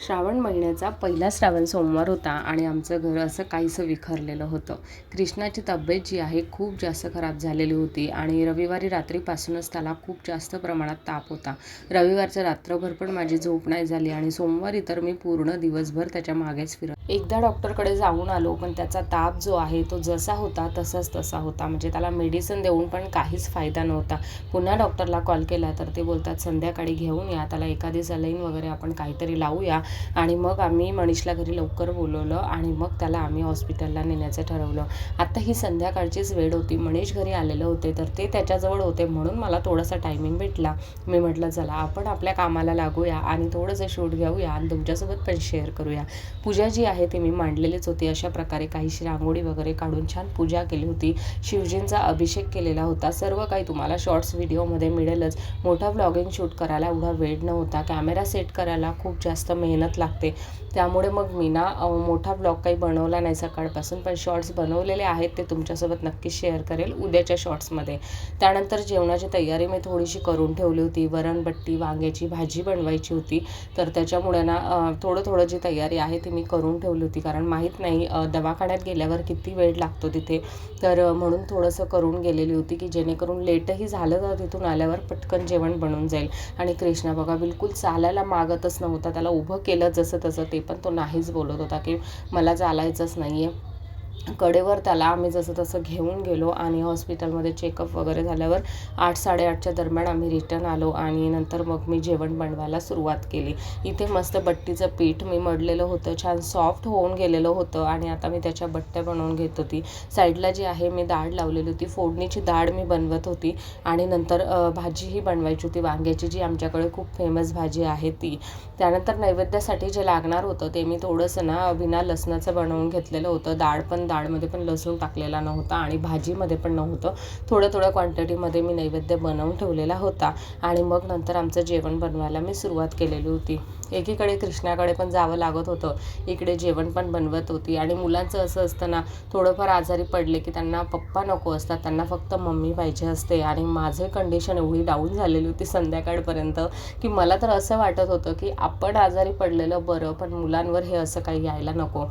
श्रावण महिन्याचा पहिला श्रावण सोमवार होता आणि आमचं घर असं काहीसं विखरलेलं होतं. कृष्णाची तब्येत जी आहे खूप जास्त खराब झालेली होती आणि रविवारी रात्रीपासूनच त्याला खूप जास्त प्रमाणात ताप होता. रविवारचं रात्रभर पण माझी झोप नाही झाली आणि सोमवारी तर मी पूर्ण दिवसभर त्याच्या मागेच फिरत एकदा डॉक्टरकडे जाऊन आलो पण त्याचा ताप जो आहे तो जसा होता तसाच तसा होता. म्हणजे त्याला मेडिसिन देऊन पण काहीच फायदा नव्हता. पुन्हा डॉक्टरला कॉल केला तर ते बोलतात संध्याकाळी घेऊन या त्याला एखादी सलाईन वगैरे आपण काहीतरी लावूया. आणि मग आम्ही मनीषला घरी लवकर बोलवलं आणि मग त्याला आम्ही हॉस्पिटलला नेण्याचं ठरवलं. आत्ता ही संध्याकाळचीच वेळ होती. मनीष घरी आलेले होते तर ते त्याच्याजवळ होते म्हणून मला थोडासा टायमिंग भेटला. मी म्हटलं चला आपण आपल्या कामाला लागूया आणि थोडंसं शूट घेऊया आणि तुमच्यासोबत पण शेअर करूया. पूजा जी आहे ती मी मांडलेलीच होती. अशा प्रकारे काहीशी रांगोळी वगैरे काढून छान पूजा केली होती. शिवजींचा अभिषेक केलेला होता. सर्व काही तुम्हाला शॉर्ट्स व्हिडिओमध्ये मिळेलच. मोठा व्लॉगिंग शूट करायला एवढा वेळ नव्हता. कॅमेरा सेट करायला खूप जास्त मेहनत लागते. त्यामुळे मग मी ना मोठा ब्लॉग काही बनवला नाही सकाळपासून पण शॉर्ट्स बनवलेले आहेत ते तुमच्यासोबत नक्की शेअर करेल उद्याच्या शॉर्ट्समध्ये त्यानंतर जेवणाची तयारी मी थोडीशी करून ठेवली होती. वरणबट्टी वांग्याची भाजी बनवायची होती. तर त्याच्यामुळे ना थोडं थोडं जी तयारी आहे ती मी करून ठेवली होती. कारण माहीत नाही दवाखान्यात गेल्यावर किती वेळ लागतो तिथे. तर म्हणून थोडंसं करून गेलेली होती की जेणेकरून लेटही झालं तर तिथून आल्यावर पटकन जेवण बनून जाईल. आणि कृष्णा बघा बिलकुल चालायला मागतच नव्हता. त्याला उभं केलं जसं तसं ते पण तो नाहीच बोलत होता की मला चालायचंच नाही आहे कडेवर त्याला आम्ही जसं तसं घेऊन गेलो आणि हॉस्पिटलमध्ये चेकअप वगैरे झाल्यावर आठ साडेआठच्या दरम्यान आम्ही रिटर्न आलो आणि नंतर मग मी जेवण बनवायला सुरुवात केली. इथे मस्त बट्टीचं पीठ मी मडलेलं होतं छान सॉफ्ट होऊन गेलेलं होतं आणि आता मी त्याच्या बट्ट्या बनवून घेत होती. साईडला जी आहे मी डाळ लावलेली होती फोडणीची डाळ मी बनवत होती आणि नंतर भाजीही बनवायची होती. वांग्याची जी आमच्याकडे खूप फेमस भाजी आहे ती. त्यानंतर नैवेद्यासाठी जे लागणार होतं ते मी थोडंसं ना विना लसणाचं बनवून घेतलेलं होतं. डाळ पण डाळमध्ये पण लसूण टाकलेला नव्हता आणि भाजीमध्ये पण नव्हतं. थोडं थोडं क्वांटिटीमध्ये मी नैवेद्य बनवून ठेवलेला होता आणि मग नंतर आमचं जेवण बनवायला मी सुरुवात केलेली होती. एकीकडे कृष्णाकडे पण जावं लागत होतं इकडे जेवण पण बनवत होती आणि मुलांचं असं असतं ना थोडंफार आजारी पडले की त्यांना पप्पा नको असतात त्यांना फक्त मम्मी पाहिजे असते आणि माझे कंडिशन एवढी डाऊन झालेली होती संध्याकाळपर्यंत की मला तर असं वाटत होतं की आपण आजारी पडलेलं बरं पण मुलांवर हे असं काही यायला नको.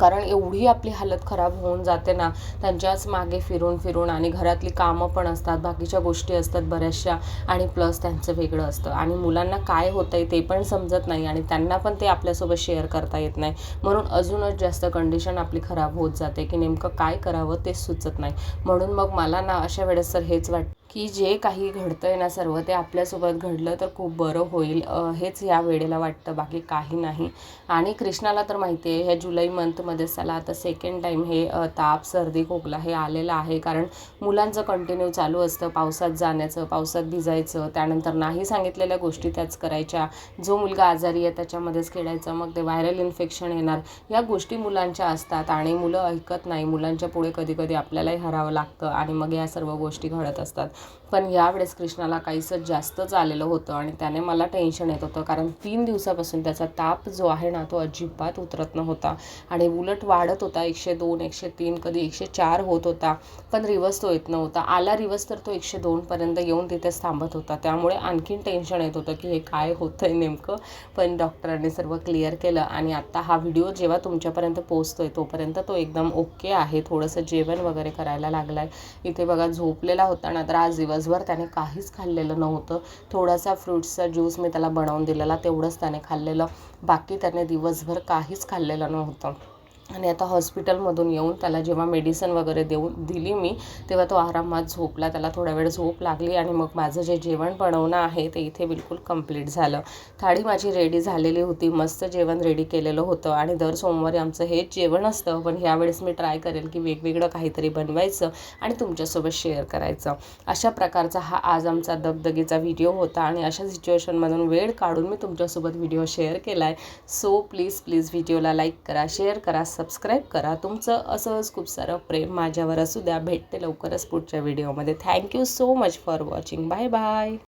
कारण एवढी आपली हालत खराब होऊन जाते ना त्यांच्याच मागे फिरून फिरून आणि घरातली कामं पण असतात बाकीच्या गोष्टी असतात बऱ्याचशा आणि प्लस त्यांचं वेगळं असतं. आणि मुलांना काय होतं आहे ते पण समजत नाही आणि त्यांना पण ते आपल्यासोबत शेअर करता येत नाही. म्हणून अजूनच जास्त कंडिशन आपली खराब होत जाते की नेमकं काय करावं तेच सुचत नाही. म्हणून मग मला ना अशा वेळेस तर हेच वाटतं की जे काही घडतं आहे ना सर्व ते आपल्यासोबत घडलं तर खूप बरं होईल. हेच या वेळेला वाटतं बाकी काही नाही. आणि कृष्णाला तर माहिती आहे ह्या जुलै मंथमध्ये त्याला आता सेकंड टाईम हे ताप सर्दी खोकला हे आलेलं आहे. कारण मुलांचं कंटिन्यू चालू असतं पावसात जाण्याचं पावसात भिजायचं. त्यानंतर नाही सांगितलेल्या गोष्टी त्याच करायच्या. जो मुलगा आजारी आहे त्याच्यामध्येच खेळायचं. मग ते व्हायरल इन्फेक्शन येणार. या गोष्टी मुलांच्या असतात आणि मुलं ऐकत नाही. मुलांच्या पुढे कधी कधी आपल्यालाही हरावं लागतं आणि मग या सर्व गोष्टी घडत असतात. पण यावेळेस कृष्णाला काहीसं जास्तच आलेलं होतं आणि त्याने मला टेन्शन येत होतं. कारण तीन दिवसापासून त्याचा ताप जो आहे ना तो अजिबात उतरत नव्हता. आणि उलट वाढत होता. एकशे दोन एकशे तीन कधी एकशे चार होत होता. पण रिवर्स तो येत नव्हता. आला रिवर्स तर तो एकशे दोनपर्यंत येऊन तिथेच थांबत होता. त्यामुळे आणखीन टेन्शन येत होतं की हे काय होतं आहे नेमकं. पण डॉक्टरांनी सर्व क्लिअर केलं आणि आत्ता हा व्हिडिओ जेव्हा तुमच्यापर्यंत पोहोचतोय तोपर्यंत तो एकदम ओके आहे. थोडंसं जेवण वगैरे करायला लागला आहे इथे बघा झोपलेला होता ना तर आज दिवसभर त्याने काहीच खाल्लेलं नव्हतं. थोडासा फ्रूट्सचा ज्यूस मी त्याला बनवून दिलेला तेवढंच त्याने खाल्लेलं. बाकी त्याने दिवसभर काहीच खाल्लेलं नव्हतं. आणि आता हॉस्पिटलमधून येऊन त्याला जेव्हा मेडिसिन वगैरे देऊन दिली मी तेव्हा तो आरामात झोपला. त्याला थोडा वेळ झोप लागली आणि मग माझं जे जेवण बनवणं आहे ते इथे बिलकुल कंप्लीट झालं. थाळी माझी रेडी झालेली होती. मस्त जेवण रेडी केलेलं होतं आणि दर सोमवारी आमचं हेच जेवण असतं. पण ह्यावेळेस मी ट्राय करेल की वेगवेगळं काहीतरी बनवायचं आणि तुमच्यासोबत शेअर करायचं. अशा प्रकारचा हा आज आमचा दगदगीचा व्हिडिओ होता आणि अशा सिच्युएशनमधून वेळ काढून मी तुमच्यासोबत व्हिडिओ शेअर केला आहे सो प्लीज प्लीज व्हिडिओला लाईक करा शेअर करा सबस्क्राईब करा. तुमचं असंच खूप सारं प्रेम माझ्यावर असू द्या. भेटते लवकरच पुढच्या व्हिडिओमध्ये thank you so much for watching bye bye